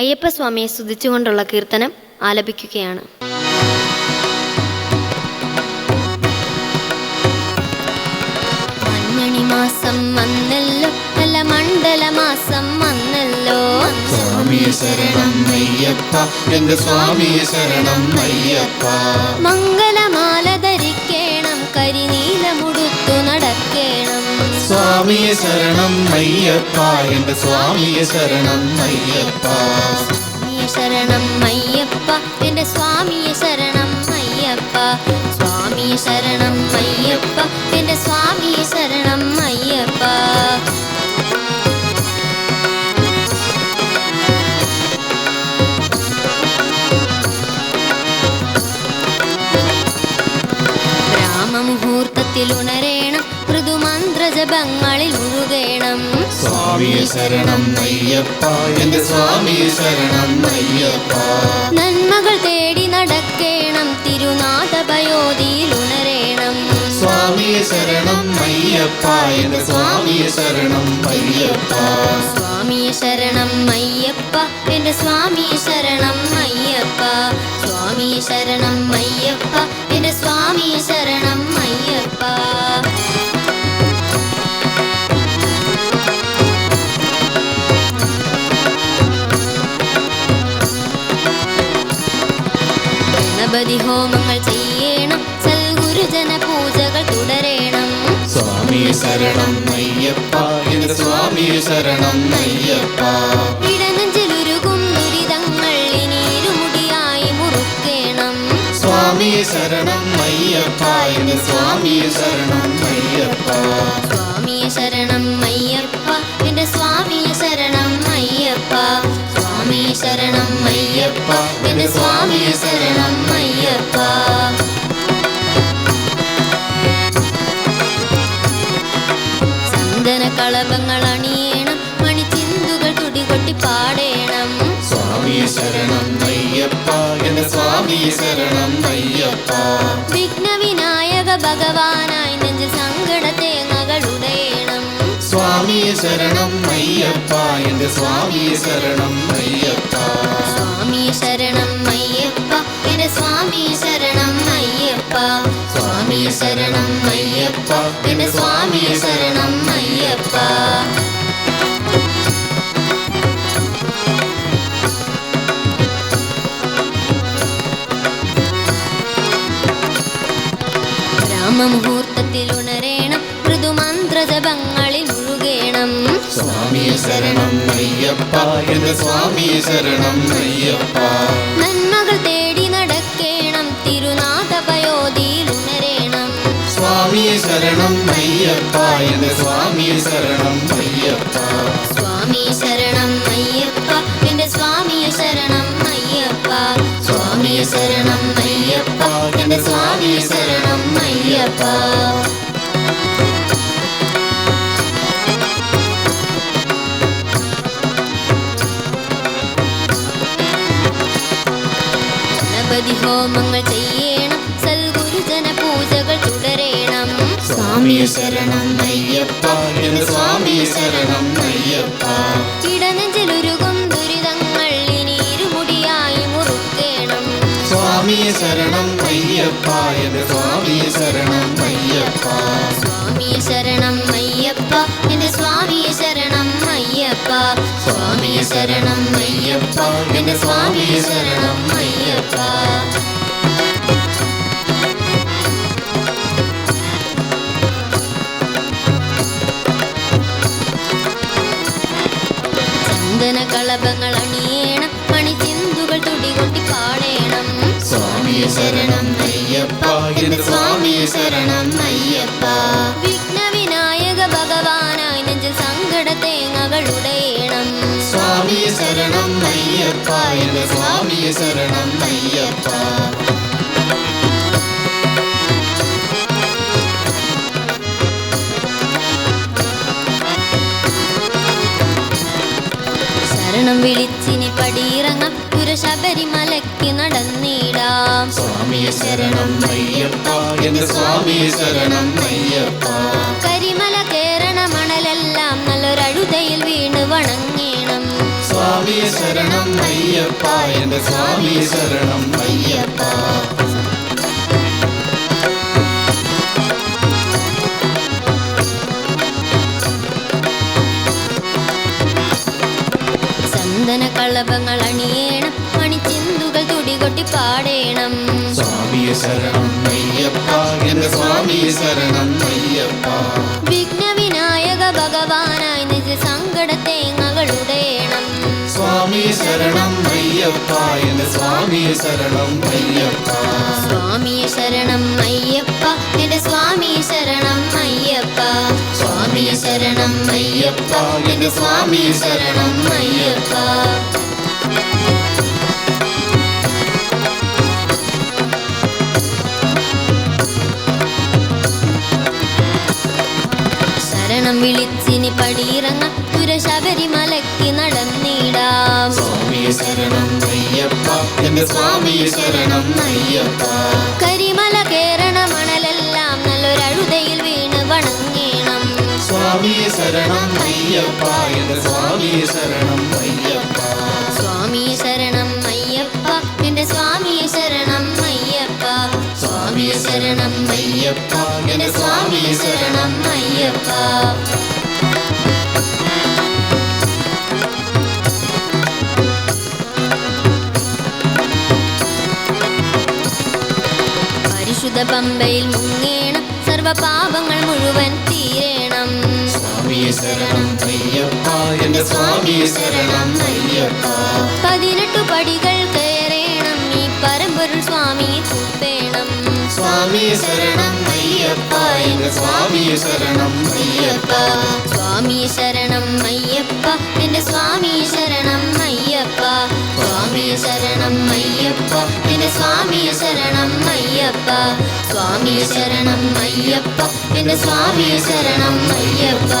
അയ്യപ്പസ്വാമിയെ സ്തുതിച്ചുകൊണ്ടുള്ള കീർത്തനം ആലപിക്കുകയാണ്. മാസം വന്നല്ലോ അല്ല മണ്ഡല മാസം വന്നല്ലോ. സ്വാമിയെ ശരണം അയ്യപ്പ എന്റെ സ്വാമിയെ ശരണം അയ്യപ്പ. മംഗലമാല ധരിക്കേണം നടക്കേണം സ്വാമിയെ ശരണം അയ്യപ്പ എന്റെ സ്വാമിയെ ശരണം അയ്യപ്പ സ്വാമിയെ ശരണം അയ്യപ്പ എന്റെ സ്വാമിയെ ശരണം അയ്യപ്പ സ്വാമിയെ ശരണം അയ്യപ്പ എന്റെ മൃദുമന്ത്രജപങ്ങളിൽ മുഴുകണം. സ്വാമിയെ ശരണം അയ്യപ്പ എന്റെ സ്വാമിയെ ശരണം അയ്യപ്പ. നന്മകൾ തേടി നടക്കേണം തിരുനാഥ തിരുനാഥപയോധിയിൽ ഉണരേണം. സ്വാമിയെ ശരണം അയ്യപ്പ എന്റെ സ്വാമിയെ ശരണം അയ്യപ്പ. സ്വാമിയെ ശരണം അയ്യപ്പ എന്റെ സ്വാമിയെ ശരണം അയ്യപ്പ. സ്വാമിയെ ശരണം അയ്യപ്പ എന്റെ സ്വാമിയെ ശരണം അയ്യപ്പ. ഹോമങ്ങൾ ചെയ്യണം. സൽഗുരുജന പൂജകൾ തുടരേണം. സ്വാമിയെ ശരണം അയ്യപ്പ. എന്റെ സ്വാമിയെ ശരണം അയ്യപ്പ. ഇടനെഞ്ചിലുരുകും ദുരിതങ്ങൾ ഇനി ഇരുമുടിയായി മുറുക്കേണം. സ്വാമിയെ ശരണം അയ്യപ്പ. എന്റെ സ്വാമിയെ ശരണം അയ്യപ്പ. സ്വാമിയെ ശരണം അയ്യപ്പ. എന്റെ സ്വാമിയെ ശരണം അയ്യപ്പ. സ്വാമിയെ ശരണം അയ്യപ്പ. എന്റെ സ്വാമിയെ സ്വാമിയെ ശരണം അയ്യപ്പ. വിഘ്നവിനായക ഭഗവാനായി നെഞ്ചിൽ സങ്കടത്തെ മകളുടേണം സ്വാമിയെ ശരണം അയ്യപ്പ എന്റെ സ്വാമിയെ ശരണം അയ്യപ്പ. സ്വാമി ശരണം അയ്യപ്പ എന്റെ സ്വാമി ശരണം അയ്യപ്പ. സ്വാമി ശരണം അയ്യപ്പ എന്റെ സ്വാമി ശരണം ഉണരേണം മൃദുമന്ത്രജപങ്ങളിൽ മുഴുകേണം. സ്വാമിയെ ശരണം അയ്യപ്പ എന്റെ സ്വാമിയെ ശരണം അയ്യപ്പ. നന്മകൾ തേടി നടക്കേണം. തിരുനാഥ പയോധിയിൽ ഉണരേണം സ്വാമിയെ ശരണം അയ്യപ്പ എന്റെ സ്വാമിയെ ശരണം അയ്യപ്പ. ഗണപതി ഹോമങ്ങൾ ചെയ്യണം. സൽഗുരുജന പൂജകൾ തുടരേണം. സ്വാമിയെ ശരണം അയ്യപ്പ. സ്വാമി സ്വാമിയെ ശരണം അയ്യപ്പ. ഇടനെഞ്ചിലുരുകും ദുരിതങ്ങൾ ഇനി ഇരുമുടിയായി മുറുക്കേണം. സ്വാമിയെ ശരണം അയ്യപ്പ എന്റെ സ്വാമിയെ ശരണം അയ്യപ്പ. സ്വാമിയെ ശരണം അയ്യപ്പ എന്റെ സ്വാമിയെ ശരണം അയ്യപ്പ. സ്വാമിയെ ശരണം അയ്യപ്പ എന്റെ സ്വാമിയെ ശരണം അയ്യപ്പ. അയ്യപ്പ എന്റെ സ്വാമിയെ ശരണം അയ്യപ്പ വിഘ്നവിനായക ഭഗവാനായി നെഞ്ചിൽ സങ്കട തേങ്ങകളുടേണം സ്വാമിയെ ശരണം അയ്യപ്പ എന്റെ സ്വാമിയെ ശരണം അയ്യപ്പ പുരശബരിമലയ്ക്ക് നടന്നിടാം. സ്വാമിയെ ശരണം അയ്യപ്പ എന്റെ സ്വാമിയെ ശരണം അയ്യപ്പ. കരിമല കേറണ മണലെല്ലാം നല്ലൊരഴുതയിൽ വീണ് വണങ്ങേണം. സ്വാമി സ്വാമി ശരണം അയ്യപ്പ എന്റെ സ്വാമി ശരണം അയ്യപ്പ. ചന്ദന കളഭങ്ങൾ അണിയേണം. മണിച്ചിന്തുകൾ തുടികൊട്ടി പാടേണം. സ്വാമിയെ ശരണം അയ്യപ്പ. എന്റെ സ്വാമിയെ ശരണം അയ്യപ്പ. വിഘ്നവിനായക ഭഗവാനായി നിജ സങ്കടത്തേങ്ങകളുടേണം സ്വാമിയെ ശരണം അയ്യപ്പ. എന്റെ സ്വാമിയെ ശരണം അയ്യപ്പ. സ്വാമിയെ ശരണം അയ്യപ്പ. എന്റെ സ്വാമിയെ ശരണം അയ്യപ്പ. സ്വാമിയെ ശരണം അയ്യപ്പ. എന്റെ സ്വാമിയെ ശരണം അയ്യപ്പ. വിളിച്ചിനി പടിയിറങ്ങ തുര ശബരിമലക്ക് നടന്നിടാം സ്വാമി ശരണം അയ്യപ്പ എന്റെ സ്വാമി ശരണം അയ്യപ്പ. കരിമല കേറണ മണലെല്ലാം നല്ലൊരഴുതയിൽ വീണ് വണങ്ങേണം. സ്വാമി ശരണം അയ്യപ്പ എന്റെ സ്വാമി ശരണം അയ്യപ്പ. സ്വാമിയെ ശരണം അയ്യപ്പ എന്റെ സ്വാമിയെ ശരണം അയ്യപ്പ. സ്വാമിയെ ശരണം അയ്യപ്പ എന്റെ സ്വാമിയെ ശരണം അയ്യപ്പ. പമ്പയിൽ മുങ്ങേണം. സർവ പാപങ്ങൾ മുഴുവൻ തീരേണം. സ്വാമി ശരണം അയ്യപ്പ. എന്റെ സ്വാമി ശരണം അയ്യപ്പ. പതിനെട്ടു പടികൾ കയറേണം. ഈ പരമ്പൊരുൾ സ്വാമിയെ കൂപ്പേണം. സ്വാമി ശരണം അയ്യപ്പ. എന്റെ സ്വാമി ശരണം അയ്യപ്പ അയ്യപ്പ. സ്വാമിയെ ശരണം അയ്യപ്പ. എന്റെ സ്വാമിയെ ശരണം അയ്യപ്പ. സ്വാമിയെ ശരണം അയ്യപ്പ. എന്റെ സ്വാമിയെ ശരണം അയ്യപ്പ സ്വാമിയെ ശരണം അയ്യപ്പ എന്റെ സ്വാമിയെ ശരണം അയ്യപ്പ